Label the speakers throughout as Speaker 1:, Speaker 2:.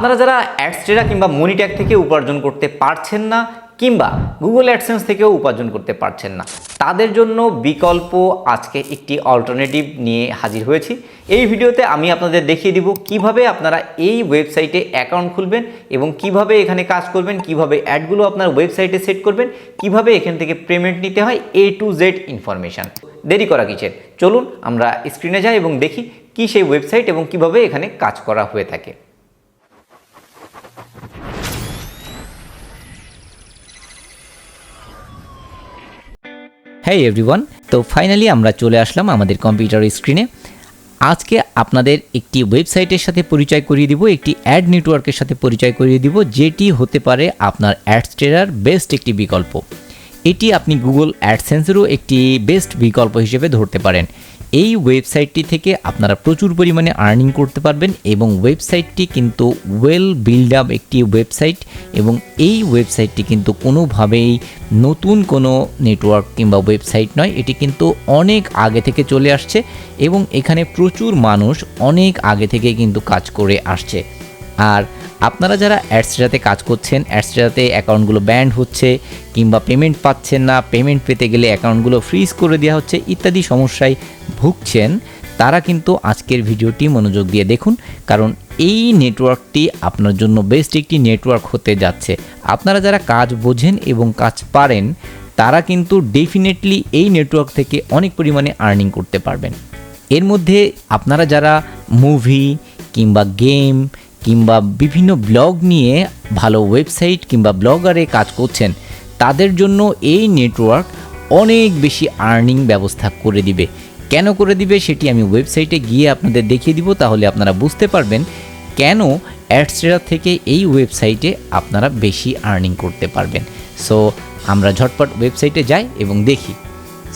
Speaker 1: আপনারা যারা অ্যাডস্টেরা কিংবা মনিট্যাগ থেকে উপার্জন করতে পারছেন না, কিংবা গুগল অ্যাডসেন্স থেকেও উপার্জন করতে পারছেন না, তাদের জন্য বিকল্প আজকে একটি অল্টারনেটিভ নিয়ে হাজির হয়েছি। এই ভিডিওতে আমি আপনাদের দেখিয়ে দিব কীভাবে আপনারা এই ওয়েবসাইটে অ্যাকাউন্ট খুলবেন এবং কীভাবে এখানে কাজ করবেন, কীভাবে অ্যাডগুলো আপনার ওয়েবসাইটে সেট করবেন, কীভাবে এখান থেকে পেমেন্ট নিতে হয় এ টু জেড ইনফরমেশান দেরি করা কিসের? চলুন আমরা স্ক্রিনে যাই এবং দেখি কি সেই ওয়েবসাইট এবং কীভাবে এখানে কাজ করা হয়ে থাকে। হ্যাঁ এভরিওয়ান তো ফাইনালি আমরা চলে আসলাম আমাদের কম্পিউটার স্ক্রিনে আজকে আপনাদের একটি ওয়েবসাইটের সাথে পরিচয় করিয়ে দিব, একটি অ্যাড নেটওয়ার্কের সাথে পরিচয় করিয়ে দিব, যেটি হতে পারে আপনার অ্যাডস্টেরার বেস্ট একটি বিকল্প। এটি আপনি গুগল অ্যাডসেন্সেরও একটি বেস্ট বিকল্প হিসেবে ধরতে পারেন। এই ওয়েবসাইটটি থেকে আপনারা প্রচুর পরিমাণে আর্নিং করতে পারবেন এবং ওয়েবসাইটটি কিন্তু ওয়েল বিল্ড আপ একটি ওয়েবসাইট এবং এই ওয়েবসাইটটি কিন্তু কোনোভাবেই নতুন কোনো নেটওয়ার্ক কিংবা ওয়েবসাইট নয়। এটি কিন্তু অনেক আগে থেকে চলে আসছে এবং এখানে প্রচুর মানুষ অনেক আগে থেকে কিন্তু কাজ করে আসছে। আর আপনারা যারা অ্যাডস্ট্রাতে কাজ করছেন অ্যাডস্ট্রাতে অ্যাকাউন্টগুলো ব্যান্ড হচ্ছে কিংবা পেমেন্ট পাচ্ছেন না পেমেন্ট পেতে গেলে অ্যাকাউন্টগুলো ফ্রিজ করে দেওয়া হচ্ছে ইত্যাদি সমস্যায় ভুগছেন, তারা কিন্তু আজকের ভিডিওটি মনোযোগ দিয়ে দেখুন, কারণ এই নেটওয়ার্কটি আপনার জন্য বেস্ট একটি নেটওয়ার্ক হতে যাচ্ছে। আপনারা যারা কাজ বোঝেন এবং কাজ পারেন, তারা কিন্তু ডেফিনেটলি এই নেটওয়ার্ক থেকে অনেক পরিমাণে আর্নিং করতে পারবেন। এর মধ্যে আপনারা যারা মুভি কিংবা গেম কিংবা বিভিন্ন ব্লগ নিয়ে ভালো ওয়েবসাইট কিংবা ব্লগারে কাজ করছেন, তাদের জন্য এই নেটওয়ার্ক অনেক বেশি আর্নিং ব্যবস্থা করে দিবে। কেন করে দিবে সেটি আমি ওয়েবসাইটে গিয়ে আপনাদের দেখিয়ে দিব, তাহলে আপনারা বুঝতে পারবেন কেন অ্যাডস্টেরা থেকে এই ওয়েবসাইটে আপনারা বেশি আর্নিং করতে পারবেন। সো আমরা ঝটপট ওয়েবসাইটে যাই এবং দেখি।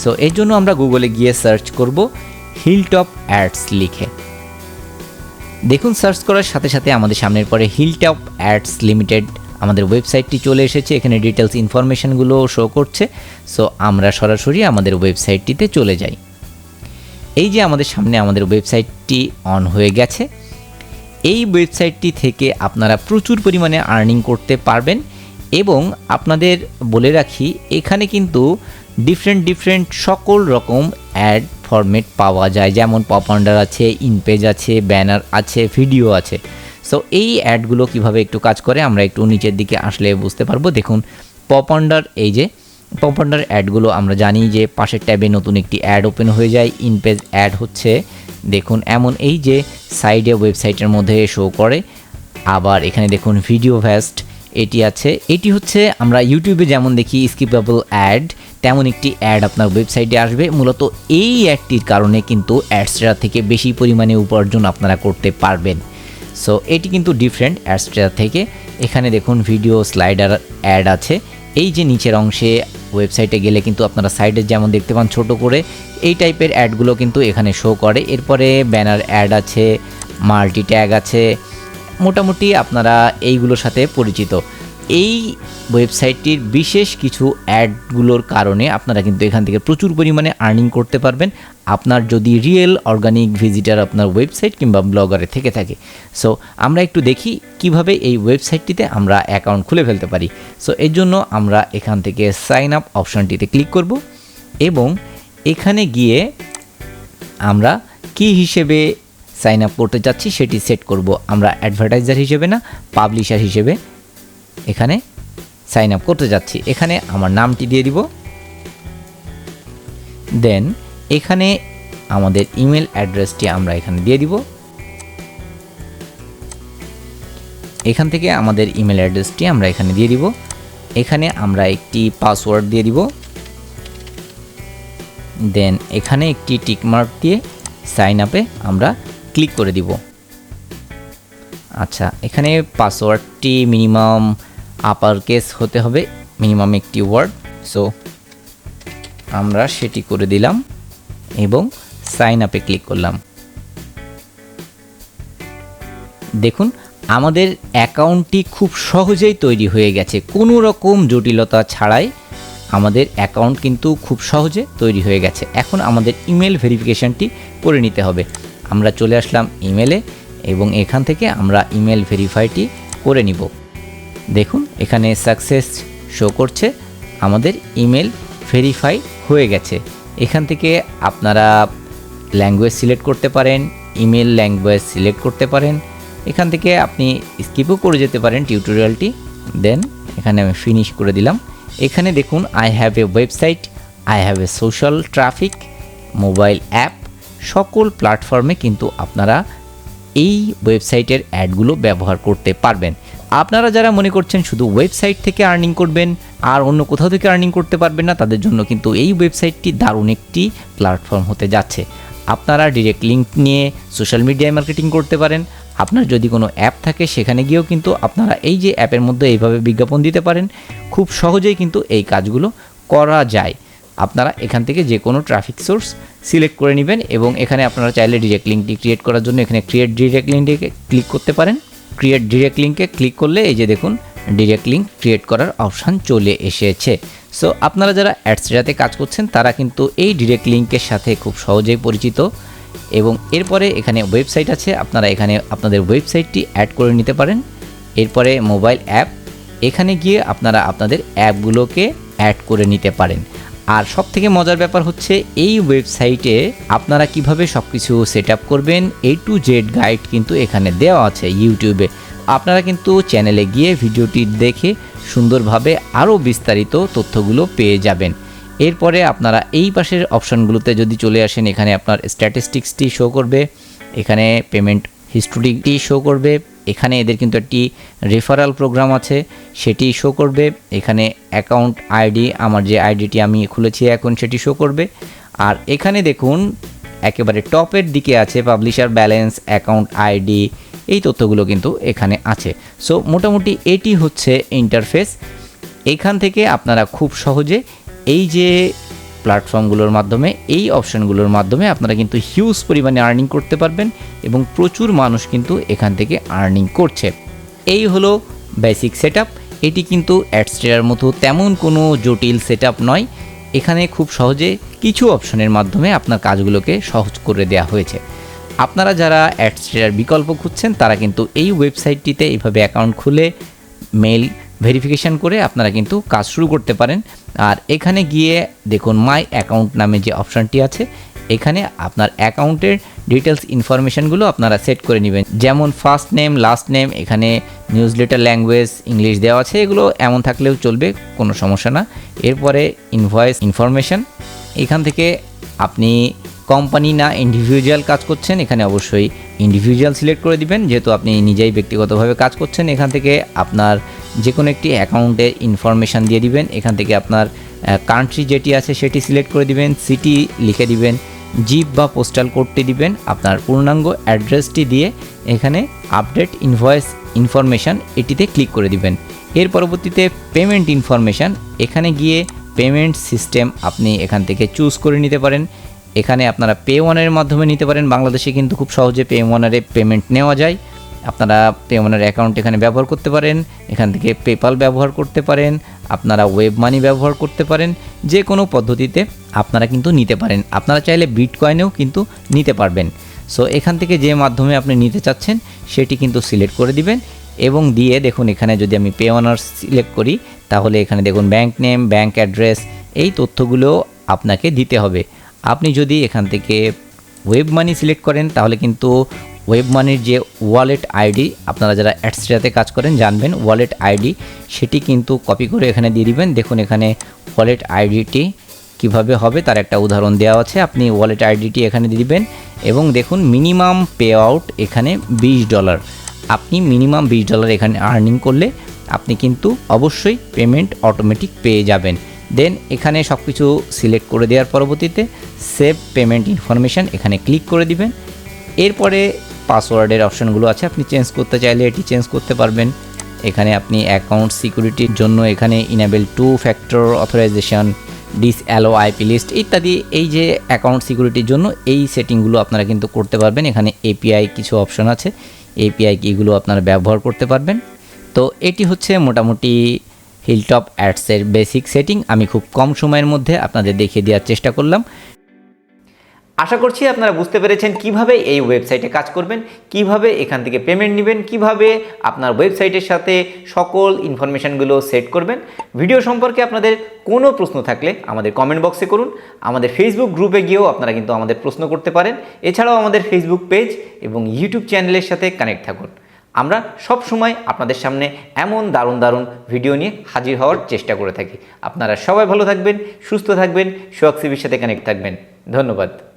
Speaker 1: সো এর জন্য আমরা গুগলে গিয়ে সার্চ করব হিলটপ অ্যাডস লিখে। দেখুন সার্চ করার সাথে সাথে আমাদের সামনের পরে হিলটপ অ্যাডস লিমিটেড আমাদের ওয়েবসাইটটি চলে এসেছে। এখানে ডিটেলস ইনফরমেশনগুলো শো করছে। সো আমরা সরাসরি আমাদের ওয়েবসাইটটিতে চলে যাই। এই যে আমাদের সামনে আমাদের ওয়েবসাইটটি অন হয়ে গেছে, এই ওয়েবসাইটটি থেকে আপনারা প্রচুর পরিমাণে আর্নিং করতে পারবেন এবং আপনাদের বলে রাখি, এখানে কিন্তু ডিফারেন্ট ডিফারেন্ট সকল রকম অ্যাড ফরম্যাট পাওয়া যায়। যেমন পপ আন্ডার আছে ইনপেজ আছে ব্যানার আছে ভিডিও আছে। সো এই অ্যাডগুলো কীভাবে একটু কাজ করে, আমরা একটু নিচের দিকে আসলে বুঝতে পারব। দেখুন পপ আন্ডার এই যে পপ আন্ডার অ্যাডগুলো আমরা জানি যে পাশের ট্যাবে নতুন একটি অ্যাড ওপেন হয়ে যায়। ইনপেজ অ্যাড হচ্ছে, দেখুন, এমন এই যে সাইডে ওয়েবসাইটের মধ্যে শো করে। আবার এখানে দেখুন ভিডিও ভ্যাস্ট এটি আছে। এটি হচ্ছে আমরা ইউটিউবে যেমন দেখি স্কিপেবল অ্যাড তেমন একটি অ্যাড আপনার ওয়েবসাইটে আসবে। মূলত এই অ্যাডটির কারণে কিন্তু অ্যাডস্ট্রা থেকে বেশি পরিমাণে উপার্জন আপনারা করতে পারবেন। সো এটি কিন্তু ডিফারেন্ট অ্যাডস্ট্রা থেকে। এখানে দেখুন ভিডিও স্লাইডার অ্যাড আছে। এই যে নিচের অংশে ওয়েবসাইটে গেলে কিন্তু আপনারা সাইডে যেমন দেখতে পান ছোট করে, এই টাইপের অ্যাডগুলো কিন্তু এখানে শো করে। এরপরে ব্যানার অ্যাড আছে মাল্টি ট্যাগ আছে, মোটামুটি আপনারা এইগুলোর সাথে পরিচিত। এই ওয়েবসাইটটির বিশেষ কিছু অ্যাডগুলোর কারণে আপনারা কিন্তু এখান থেকে প্রচুর পরিমাণে আর্নিং করতে পারবেন। আপনার যদি রিয়েল অর্গানিক ভিজিটার আপনার ওয়েবসাইট কিংবা ব্লগারে থেকে থাকে। সো আমরা একটু দেখি কীভাবে এই ওয়েবসাইটটিতে আমরা অ্যাকাউন্ট খুলে ফেলতে পারি। সো এর জন্য আমরা এখান থেকে সাইন আপ অপশানটিতে ক্লিক করব এবং এখানে গিয়ে আমরা কি হিসেবে সাইন আপ করতে চাচ্ছি সেটি সেট করব। আমরা অ্যাডভার্টাইজার হিসেবে না পাবলিশার হিসেবে এখানে সাইন আপ করতে যাচ্ছি এখানে আমার নামটি দিয়ে দিব। দেন এখানে আমাদের ইমেল অ্যাড্রেসটি আমরা এখানে দিয়ে দিব। এখান থেকে আমাদের ইমেল অ্যাড্রেসটি আমরা এখানে দিয়ে দিব। এখানে আমরা একটি পাসওয়ার্ড দিয়ে দিব। দেন এখানে একটি টিকমার্ক দিয়ে সাইন আপে আমরা ক্লিক করে দিব। আচ্ছা এখানে পাসওয়ার্ডটি মিনিমাম আপার কেস হতে হবে মিনিমাম একটি ওয়ার্ড সো আমরা সেটি করে দিলাম। এবং সাইন আপে ক্লিক করলাম। দেখুন, আমাদের অ্যাকাউন্টটি খুব সহজেই তৈরি হয়ে গেছে। কোনো রকম জটিলতা ছাড়াই আমাদের অ্যাকাউন্ট কিন্তু খুব সহজে তৈরি হয়ে গেছে। এখন আমাদের ইমেল ভেরিফিকেশানটি করে নিতে হবে। আমরা চলে আসলাম ইমেলে এবং এখান থেকে আমরা ইমেল ভেরিফাইটি করে নিব। দেখুন, এখানে সাকসেস শো করছে। আমাদের ইমেল ভেরিফাই হয়ে গেছে। এখান থেকে আপনারা ল্যাঙ্গুয়েজ সিলেক্ট করতে পারেন ইমেল ল্যাঙ্গুয়েজ সিলেক্ট করতে পারেন। এখান থেকে আপনি স্কিপও করে যেতে পারেন টিউটোরিয়ালটি দেন এখানে আমি ফিনিশ করে দিলাম। এখানে দেখুন I have a website I have a social traffic mobile app সকল প্ল্যাটফর্মে কিন্তু আপনারা এই ওয়েবসাইটের অ্যাডগুলো ব্যবহার করতে পারবেন। আপনারা যারা মনে করছেন শুধু ওয়েবসাইট থেকে আর্নিং করবেন আর অন্য কোথাও থেকে আর্নিং করতে পারবেন না, তাদের জন্য কিন্তু এই ওয়েবসাইটটি দারুণ একটি প্ল্যাটফর্ম হতে যাচ্ছে। আপনারা ডিরেক্ট লিঙ্ক নিয়ে সোশ্যাল মিডিয়ায় মার্কেটিং করতে পারেন। আপনার যদি কোনো অ্যাপ থাকে, সেখানে গিয়েও কিন্তু আপনারা এই যে অ্যাপের মধ্যে এইভাবে বিজ্ঞাপন দিতে পারেন। খুব সহজেই কিন্তু এই কাজগুলো করা যায়। আপনারা এখান থেকে যে কোনো ট্রাফিক সোর্স সিলেক্ট করে নেবেন এবং এখানে আপনারা চাইলে ডিরেক্ট লিঙ্কটি ক্রিয়েট করার জন্য এখানে ক্রিয়েট ডিরেক্ট লিঙ্কে ক্লিক করতে পারেন। ক্রিয়েট ডিরেক্ট লিঙ্কে ক্লিক করলে এই যে দেখুন ডিরেক্ট লিঙ্ক ক্রিয়েট করার অপশান চলে এসেছে। সো আপনারা যারা অ্যাডসেটাতে কাজ করছেন, তারা কিন্তু এই ডিরেক্ট লিঙ্কের সাথে খুব সহজেই পরিচিত। এবং এরপরে এখানে ওয়েবসাইট আছে, আপনারা এখানে আপনাদের ওয়েবসাইটটি অ্যাড করে নিতে পারেন। এরপরে মোবাইল অ্যাপ এখানে গিয়ে আপনারা আপনাদের অ্যাপগুলোকে অ্যাড করে নিতে পারেন। আর সব থেকে মজার ব্যাপার হচ্ছে এই ওয়েবসাইটে আপনারা কীভাবে সব কিছু সেট আপ করবেন এ টু জেড গাইড কিন্তু এখানে দেওয়া আছে ইউটিউবে। আপনারা কিন্তু চ্যানেলে গিয়ে ভিডিওটি দেখে সুন্দরভাবে আরও বিস্তারিত তথ্যগুলো পেয়ে যাবেন। এরপরে আপনারা এই পাশের অপশানগুলোতে যদি চলে আসেন, এখানে আপনার স্ট্যাটিস্টিক্সটি শো করবে, এখানে পেমেন্ট হিস্টোরিটি শো করবে এখানে এদের কিন্তু একটি রেফারাল প্রোগ্রাম আছে, সেটি শো করবে। এখানে অ্যাকাউন্ট আইডি আমার যে আইডিটি আমি খুলেছি এখন সেটি শো করবে। আর এখানে দেখুন, একেবারে টপের দিকে আছে পাবলিশার ব্যালেন্স অ্যাকাউন্ট আইডি এই তথ্যগুলো কিন্তু এখানে আছে। সো মোটামুটি এটি হচ্ছে ইন্টারফেস এখান থেকে আপনারা খুব সহজে এই যে প্ল্যাটফর্মগুলোর মাধ্যমে, এই অপশানগুলোর মাধ্যমে আপনারা কিন্তু হিউজ পরিমাণে আর্নিং করতে পারবেন এবং প্রচুর মানুষ কিন্তু এখান থেকে আর্নিং করছে। এই হলো বেসিক সেট এটি কিন্তু অ্যাডস্টেয়ার মতো তেমন কোনো জটিল সেট নয়। এখানে খুব সহজে কিছু অপশনের মাধ্যমে আপনার কাজগুলোকে সহজ করে দেওয়া হয়েছে। আপনারা যারা অ্যাডস্টেয়ার বিকল্প খুঁজছেন, তারা কিন্তু এই ওয়েবসাইটটিতে এইভাবে অ্যাকাউন্ট খুলে মেল ভেরিফিকেশান করে আপনারা কিন্তু কাজ শুরু করতে পারেন। আর এখানে গিয়ে দেখুন মাই অ্যাকাউন্ট নামে যে অপশানটি আছে, এখানে আপনার অ্যাকাউন্টের ডিটেলস ইনফরমেশানগুলো আপনারা সেট করে নেবেন। যেমন ফার্স্ট নেম লাস্ট নেম এখানে নিউজ লেটার ল্যাঙ্গুয়েজ ইংলিশ দেওয়া আছে, এগুলো এমন থাকলেও চলবে, কোনো সমস্যা না। এরপরে ইনভয়েস ইনফরমেশান এখান থেকে আপনি কোম্পানি না ইন্ডিভিজুয়াল কাজ করছেন, এখানে অবশ্যই ইন্ডিভিজুয়াল সিলেক্ট করে দিবেন, যেহেতু আপনি নিজেই ব্যক্তিগতভাবে কাজ করছেন, এখান থেকে আপনার যে কোনো একটি অ্যাকাউন্টের ইনফরমেশান দিয়ে দিবেন। এখান থেকে আপনার কান্ট্রি যেটি আছে সেটি সিলেক্ট করে দিবেন সিটি লিখে দিবেন জিপ বা পোস্টাল কোডটি দিবেন, আপনার পূর্ণাঙ্গ অ্যাড্রেসটি দিয়ে এখানে আপডেট ইনভয়েস ইনফরমেশান এটিতে ক্লিক করে দিবেন। এর পরবর্তীতে পেমেন্ট ইনফরমেশান এখানে গিয়ে পেমেন্ট সিস্টেম আপনি এখান থেকে চুজ করে নিতে পারেন। এখানে আপনারা পে ওয়ানের মাধ্যমে নিতে পারেন। বাংলাদেশে কিন্তু খুব সহজে পে ওয়ানারে পেমেন্ট নেওয়া যায়। আপনারা পে ওয়ানের অ্যাকাউন্ট এখানে ব্যবহার করতে পারেন, এখান থেকে পেপাল ব্যবহার করতে পারেন, আপনারা ওয়েব মানি ব্যবহার করতে পারেন যে কোনো পদ্ধতিতে আপনারা কিন্তু নিতে পারেন। আপনারা চাইলে বিটকয়েনেও কিন্তু নিতে পারবেন। সো এখান থেকে যে মাধ্যমে আপনি নিতে চাচ্ছেন, সেটি কিন্তু সিলেক্ট করে দিবেন এবং দিয়ে দেখুন এখানে যদি আমি পে ওয়ানার সিলেক্ট করি, তাহলে এখানে দেখুন ব্যাঙ্ক নেম ব্যাঙ্ক অ্যাড্রেস এই তথ্যগুলো আপনাকে দিতে হবে। আপনি যদি এখান থেকে ওয়েব মানি সিলেক্ট করেন, তাহলে কিন্তু ওয়েব মানির যে ওয়ালেট আইডি আপনারা যারা অ্যাডস্ট্রাতে কাজ করেন জানবেন ওয়ালেট আইডি সেটি কিন্তু কপি করে এখানে দিয়ে দিবেন। দেখুন এখানে ওয়ালেট আইডিটি কীভাবে হবে, তার একটা উদাহরণ দেওয়া আছে। আপনি ওয়ালেট আইডিটি এখানে দিয়ে দিবেন এবং দেখুন মিনিমাম পে আউট এখানে বিশ ডলার আপনি মিনিমাম বিশ ডলার এখানে আর্নিং করলে আপনি কিন্তু অবশ্যই পেমেন্ট অটোমেটিক পেয়ে যাবেন। দেন এখানে সব কিছু সিলেক্ট করে দেওয়ার পরবর্তীতে সেভ পেমেন্ট ইনফরমেশান এখানে ক্লিক করে দিবেন। এরপরে পাসওয়ার্ডের অপশানগুলো আছে, আপনি চেঞ্জ করতে চাইলে এটি চেঞ্জ করতে পারবেন। এখানে আপনি অ্যাকাউন্ট সিকিউরিটির জন্য এখানে enable two factor authorization disallow IP list ইত্যাদি, এই যে অ্যাকাউন্ট সিকিউরিটির জন্য এই সেটিংগুলো আপনারা কিন্তু করতে পারবেন। এখানে এপিআই কিছু অপশন আছে এপিআই কিগুলো আপনারা ব্যবহার করতে পারবেন। তো এটি হচ্ছে মোটামুটি হিলটপ অ্যাডসের বেসিক সেটিং আমি খুব কম সময়ের মধ্যে আপনাদের দেখিয়ে দেওয়ার চেষ্টা করলাম। আশা করছি আপনারা বুঝতে পেরেছেন কীভাবে এই ওয়েবসাইটে কাজ করবেন, কীভাবে এখান থেকে পেমেন্ট নেবেন, কীভাবে আপনার ওয়েবসাইটের সাথে সকল ইনফরমেশনগুলো সেট করবেন। ভিডিও সম্পর্কে আপনাদের কোনো প্রশ্ন থাকলে আমাদের কমেন্ট বক্সে করুন। আমাদের ফেসবুক গ্রুপে গিয়েও আপনারা কিন্তু আমাদের প্রশ্ন করতে পারেন। এছাড়াও আমাদের ফেসবুক পেজ এবং ইউটিউব চ্যানেলের সাথে কানেক্ট থাকুন। আমরা সব সময় আপনাদের সামনে এমন দারুণ দারুণ ভিডিও নিয়ে হাজির হওয়ার চেষ্টা করে থাকি। আপনারা সবাই ভালো থাকবেন, সুস্থ থাকবেন সোয়াক্সিবির সাথে কানেক্ট থাকবেন। ধন্যবাদ।